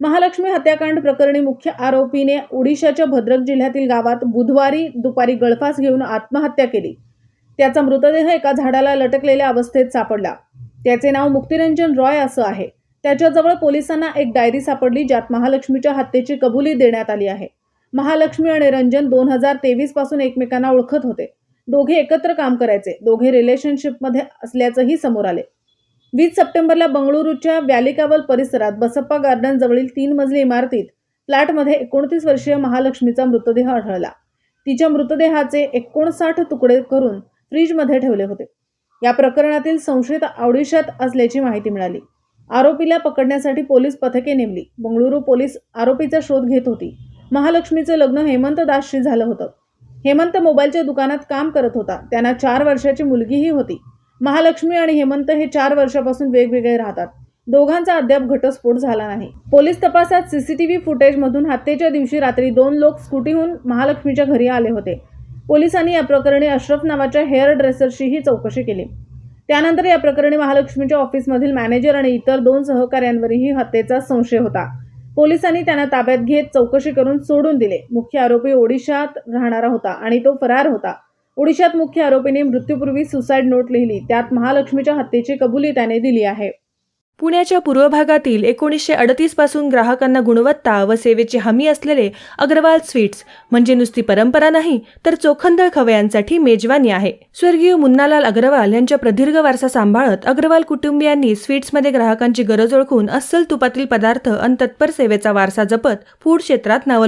महालक्ष्मी हत्याकांड प्रकरणी मुख्य आरोपीने ओडिशाच्या भद्रक जिल्ह्यातील गावात बुधवारी दुपारी गळफास घेऊन आत्महत्या केली. त्याचा मृतदेह एका झाडाला लटकलेल्या अवस्थेत सापडला. त्याचे नाव मुक्तिरंजन रॉय असं आहे. त्याच्याजवळ पोलिसांना एक डायरी सापडली ज्यात महालक्ष्मीच्या हत्येची कबुली देण्यात आली आहे. महालक्ष्मी आणि रंजन दोन हजार तेवीसपासून एकमेकांना ओळखत होते. दोघे एकत्र काम करायचे. दोघे रिलेशनशिपमध्ये असल्याचंही समोर आले. वीस सप्टेंबरला बंगळुरूच्या व्यालिकावल परिसरात बसप्पा गार्डन जवळील तीन मजली इमारतीत फ्लॅटमध्ये एकोणतीस वर्षीय महालक्ष्मीचा मृतदेह आढळला. तिच्या मृतदेहाचे एकोणसाठ तुकडे करून फ्रीजमध्ये ठेवले होते. या प्रकरणातील संशयित ओडिशात असल्याची माहिती मिळाली. आरोपीला पकडण्यासाठी पोलीस पथके नेमली. बंगळुरू पोलीस आरोपीचा शोध घेत होती. महालक्ष्मीचं लग्न हेमंत दासशी झालं होतं. हेमंत मोबाईलच्या दुकानात काम करत होता. त्यांना चार वर्षाची मुलगीही होती. महालक्ष्मी आणि हेमंत हे चार वर्षापासून वेगवेगळे राहतात. दोघांचा अद्याप घटस्फोट झाला नाही. पोलीस तपासात सीसीटीव्ही फुटेजमधून हत्येच्या दिवशी रात्री दोन लोक स्कूटीहून महालक्ष्मीच्या घरी आले होते. पोलिसांनी या प्रकरणी अशरफ नावाच्या हेअर ड्रेसरशीही चौकशी केली. त्यानंतर या प्रकरणी महालक्ष्मीच्या ऑफिसमधील मॅनेजर आणि इतर दोन सहकाऱ्यांवरही हत्येचा संशय होता. पोलिसांनी त्यांना ताब्यात घेत चौकशी करून सोडून दिले. मुख्य आरोपी ओडिशात राहणारा होता आणि तो फरार होता. ओडिशात मुख्य आरोपीने मृत्यूपूर्वी सुसाईड नोट लिहिली. त्यात महालक्ष्मीच्या हत्येची कबुली त्याने दिली आहे. पुण्याच्या पूर्व भागातील एकोणीसशे अडतीसपासून ग्राहकांना गुणवत्ता व सेवेची हमी असलेले अग्रवाल स्वीट्स म्हणजे नुसती परंपरा नाही तर चोखंदळ खवयांसाठी मेजवानी आहे. स्वर्गीय मुन्नालाल अग्रवाल यांच्या प्रदीर्घ वारसा सांभाळत अग्रवाल कुटुंबियांनी स्वीट्समध्ये ग्राहकांची गरज ओळखून अस्सल तुपातील पदार्थ आणि तत्पर सेवेचा वारसा जपत फूड क्षेत्रात नाव